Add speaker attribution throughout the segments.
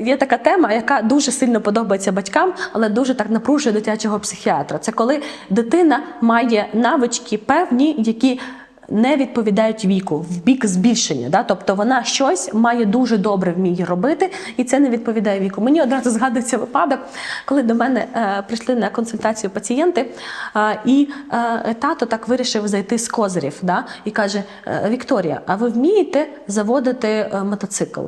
Speaker 1: Є така тема, яка дуже сильно подобається батькам, але дуже так напружує дитячого психіатра. Це коли дитина має навички певні, які не відповідають віку, в бік збільшення. Да? Тобто вона щось має дуже добре вміє робити, і це не відповідає віку. Мені одразу згадується випадок, коли до мене е, прийшли на консультацію пацієнти, е, і е, тато так вирішив зайти з козирів. Да? І каже: «Е, Вікторія, а ви вмієте заводити е, мотоцикл?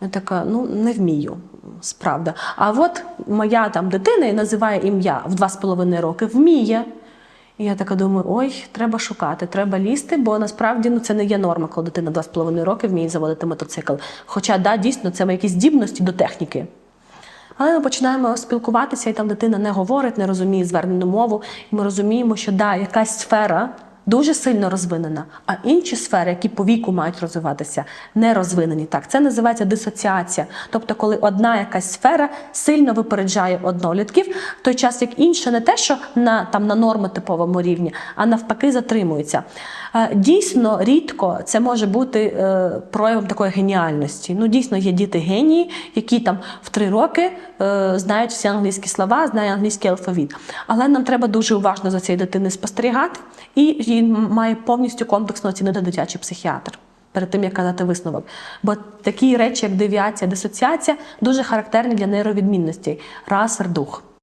Speaker 1: Я така, ну не вмію, справда. А от моя там дитина і називає ім'я в два з половиною роки, вміє. І я така думаю, ой, треба шукати, треба лізти, бо насправді ну, це не є норма, коли дитина два з половиною роки вміє заводити мотоцикл. Хоча, да, дійсно, це якісь здібності до техніки. Але ми починаємо спілкуватися, і там дитина не говорить, не розуміє звернену мову. І ми розуміємо, що да, якась сфера дуже сильно розвинена, а інші сфери, які по віку мають розвиватися, не розвинені. Так, це називається дисоціація. Тобто, коли одна якась сфера сильно випереджає однолітків, в той час як інша не те, що на там на нормотиповому рівні, а навпаки, затримується. Дійсно, рідко це може бути е, проявом такої геніальності. Ну, дійсно, є діти генії, які там в три роки е, знають всі англійські слова, знають англійський алфавіт. Але нам треба дуже уважно за цією дитиною спостерігати, і він має повністю комплексно оцінити дитячий психіатр. Перед тим як казати висновок, бо такі речі, як девіація, дисоціація, дуже характерні для нейровідмінностей, расер, дух.